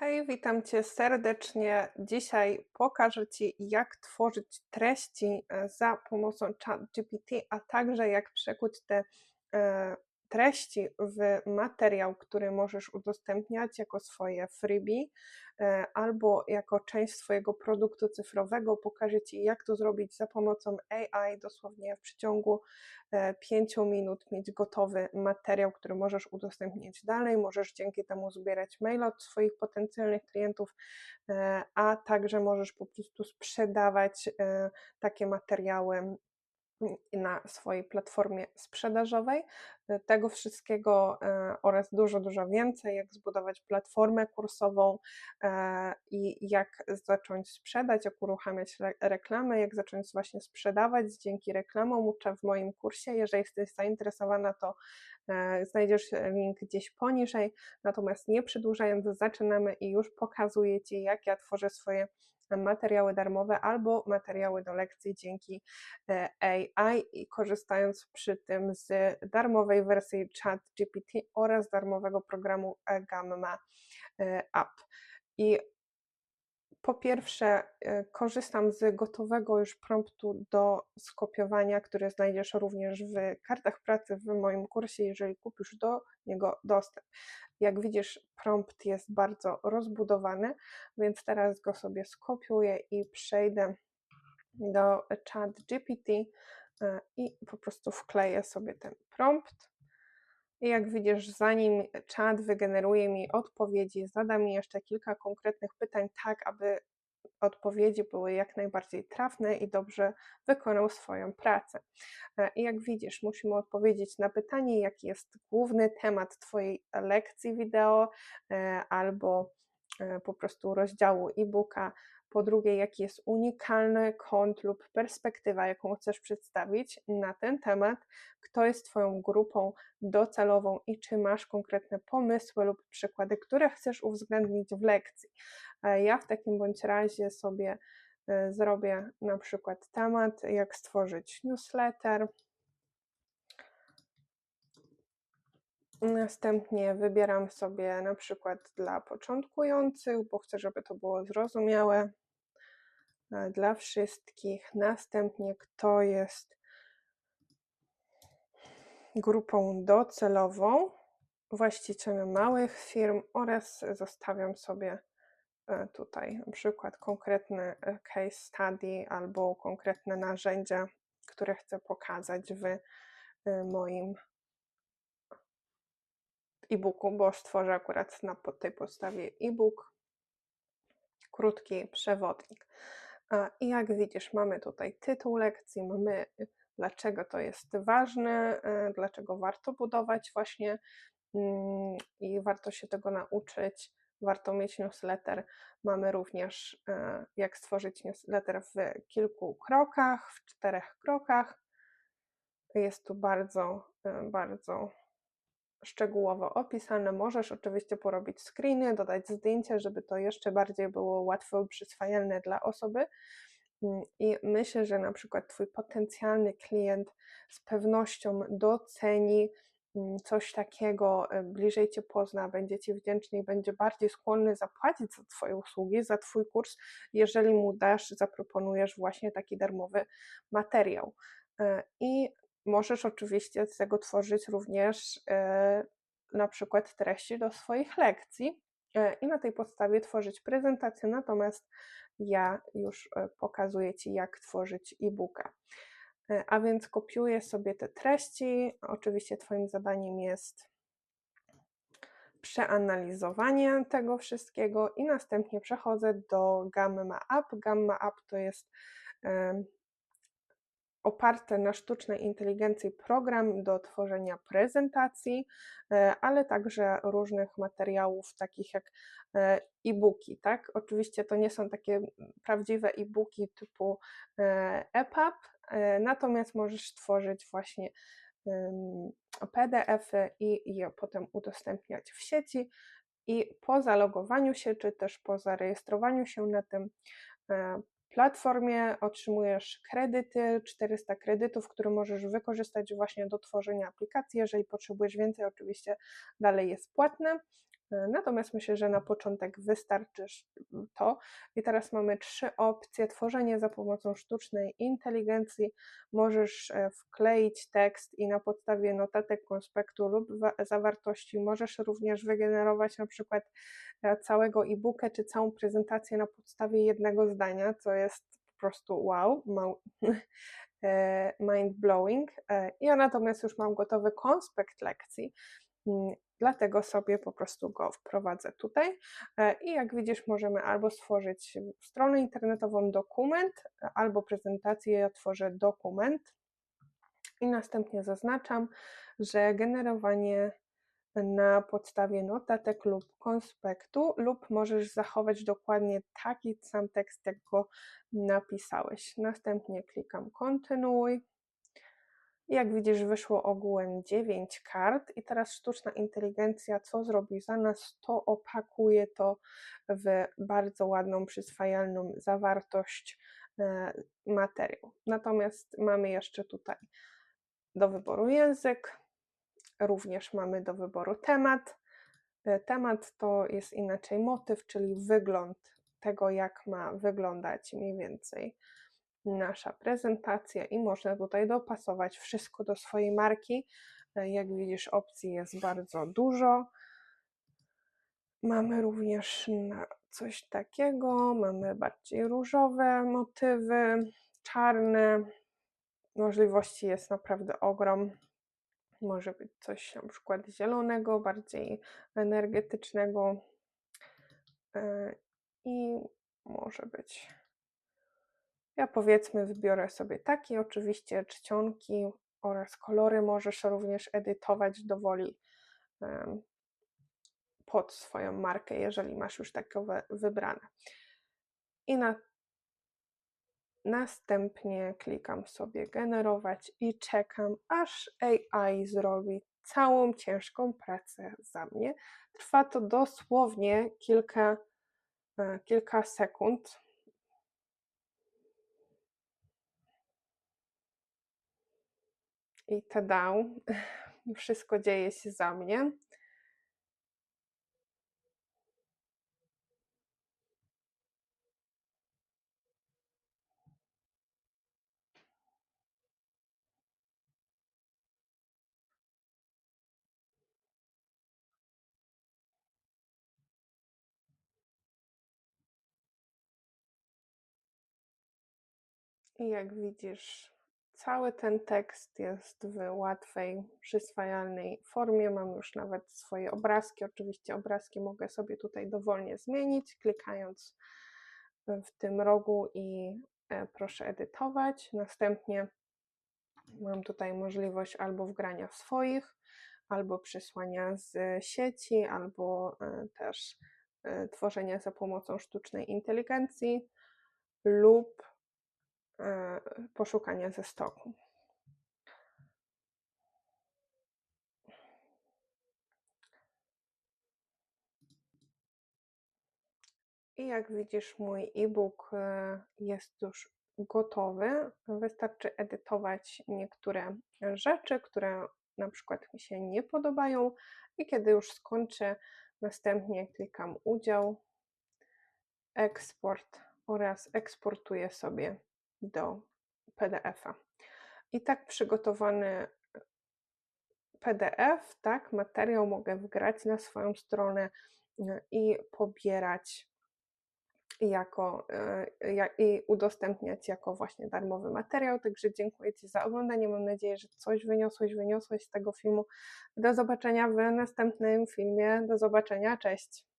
Hej, witam Cię serdecznie. Dzisiaj pokażę Ci, jak tworzyć treści e, za pomocą ChatGPT, a także jak przekuć te e, treści w materiał, który możesz udostępniać jako swoje freebie e, albo jako część swojego produktu cyfrowego. Pokażę Ci, jak to zrobić za pomocą AI, dosłownie w przeciągu 5 e, minut mieć gotowy materiał, który możesz udostępnić dalej. Możesz dzięki temu zbierać maile od swoich potencjalnych klientów, e, a także możesz po prostu sprzedawać takie materiały na swojej platformie sprzedażowej. E, tego wszystkiego e, oraz dużo, dużo więcej, jak zbudować platformę kursową e, i jak zacząć sprzedać, jak uruchamiać reklamy, jak zacząć właśnie sprzedawać dzięki reklamom uczę w moim kursie. Jeżeli jesteś zainteresowana, to znajdziesz link gdzieś poniżej. Natomiast nie przedłużając, zaczynamy i już pokazuję Ci, jak ja tworzę swoje materiały darmowe albo materiały do lekcji dzięki e, AI i korzystając przy tym z darmowej wersji ChatGPT oraz darmowego programu Gamma e, App. I po pierwsze, e, korzystam z gotowego już promptu do skopiowania, który znajdziesz również w kartach pracy w moim kursie, jeżeli kupisz do niego dostęp. Jak widzisz, prompt jest bardzo rozbudowany, więc teraz go sobie skopiuję i przejdę do chat GPT e, i po prostu wkleję sobie ten prompt. I jak widzisz, zanim czat wygeneruje mi odpowiedzi, zada mi jeszcze kilka konkretnych pytań, tak aby odpowiedzi były jak najbardziej trafne i dobrze wykonał swoją pracę. E, I jak widzisz, musimy odpowiedzieć na pytanie, jaki jest główny temat Twojej lekcji wideo e, albo po prostu rozdziału e-booka, po drugie, jaki jest unikalny kąt lub perspektywa, jaką chcesz przedstawić na ten temat, kto jest Twoją grupą docelową i czy masz konkretne pomysły lub przykłady, które chcesz uwzględnić w lekcji. Ja w takim bądź razie sobie e, zrobię na przykład temat, jak stworzyć newsletter. Następnie wybieram sobie na przykład dla początkujących, bo chcę, żeby to było zrozumiałe e, dla wszystkich. Następnie, kto jest grupą docelową, właścicielem małych firm oraz zostawiam sobie E, tutaj na przykład konkretny e, case study albo konkretne narzędzia, które chcę pokazać w moim e-booku, bo stworzę akurat na tej podstawie e-book, krótki przewodnik. I jak widzisz, mamy tutaj tytuł lekcji, mamy dlaczego to jest ważne, dlaczego warto budować właśnie mm, i warto się tego nauczyć warto mieć newsletter. Mamy również e, jak stworzyć newsletter w kilku krokach, w czterech krokach. Jest tu bardzo, e, bardzo szczegółowo opisane. Możesz oczywiście porobić screeny, dodać zdjęcia, żeby to jeszcze bardziej było łatwo przyswajalne dla osoby. Mm, I myślę, że na przykład Twój potencjalny klient z pewnością doceni Mm, coś takiego, e, bliżej Cię pozna, będzie Ci wdzięczny i będzie bardziej skłonny zapłacić za Twoje usługi, za Twój kurs, jeżeli mu dasz, zaproponujesz właśnie taki darmowy materiał. E, I możesz oczywiście z tego tworzyć również e, na przykład treści do swoich lekcji i na tej podstawie tworzyć prezentację, natomiast ja już pokazuję Ci, jak tworzyć e-booka. E, a więc kopiuję sobie te treści. Oczywiście Twoim zadaniem jest przeanalizowanie tego wszystkiego i następnie przechodzę do Gamma App. Gamma App to jest oparty na sztucznej inteligencji program do tworzenia prezentacji, e, ale także różnych materiałów, takich jak e, e-booki. Tak? Oczywiście to nie są takie prawdziwe e-booki typu EPUB, E, natomiast możesz tworzyć właśnie PDFy i je potem udostępniać w sieci. I po zalogowaniu się, czy też po zarejestrowaniu się na tym platformie otrzymujesz kredyty, 400 kredytów, które możesz wykorzystać właśnie do tworzenia aplikacji. Jeżeli potrzebujesz więcej, oczywiście dalej jest płatne. E, natomiast myślę, że na początek wystarczy to. I teraz mamy trzy opcje. Tworzenie za pomocą sztucznej inteligencji. Możesz e, wkleić tekst i na podstawie notatek konspektu lub zawartości możesz również wygenerować na przykład e, całego e-booka czy całą prezentację na podstawie jednego zdania, co jest po prostu wow, mind blowing. Ja natomiast już mam gotowy konspekt lekcji mm, Dlatego sobie po prostu go wprowadzę tutaj. E, i jak widzisz możemy albo stworzyć stronę internetową dokument, albo prezentację, ja tworzę dokument. I następnie zaznaczam, że generowanie na podstawie notatek lub konspektu lub możesz zachować dokładnie taki sam tekst, jak go napisałeś. Następnie klikam kontynuuj jak widzisz, wyszło ogółem 9 kart, i teraz sztuczna inteligencja co zrobi za nas? To opakuje to w bardzo ładną, przyswajalną zawartość e, materiał. Natomiast mamy jeszcze tutaj do wyboru język, również mamy do wyboru temat. E, temat to jest inaczej motyw, czyli wygląd tego, jak ma wyglądać mniej więcej nasza prezentacja i można tutaj dopasować wszystko do swojej marki. E, jak widzisz, opcji jest bardzo dużo. Mamy również coś takiego, mamy bardziej różowe motywy, czarne. Możliwości jest naprawdę ogrom. Może być coś na przykład zielonego, bardziej energetycznego e, i może być ja powiedzmy wybiorę sobie takie, oczywiście czcionki oraz kolory możesz również edytować dowoli pod swoją markę, jeżeli masz już takowe wybrane. I na, następnie klikam sobie generować i czekam, aż AI zrobi całą ciężką pracę za mnie. Trwa to dosłownie kilka, e, kilka sekund, I tada, wszystko dzieje się za mnie. I jak widzisz, Cały ten tekst jest w łatwej, przyswajalnej formie. Mam już nawet swoje obrazki. Oczywiście obrazki mogę sobie tutaj dowolnie zmienić, klikając w tym rogu i e, proszę edytować. Następnie mam tutaj możliwość albo wgrania swoich, albo przesłania z sieci, albo e, też e, tworzenia za pomocą sztucznej inteligencji lub poszukania ze stoku. I jak widzisz, mój e-book e, jest już gotowy. Wystarczy edytować niektóre rzeczy, które na przykład mi się nie podobają, i kiedy już skończę, następnie klikam udział, eksport oraz eksportuję sobie do PDF-a. I tak przygotowany PDF, tak, materiał mogę wgrać na swoją stronę e, i pobierać jako e, i udostępniać jako właśnie darmowy materiał. Także dziękuję Ci za oglądanie. Mam nadzieję, że coś wyniosłeś, wyniosłeś z tego filmu. Do zobaczenia w następnym filmie. Do zobaczenia. Cześć.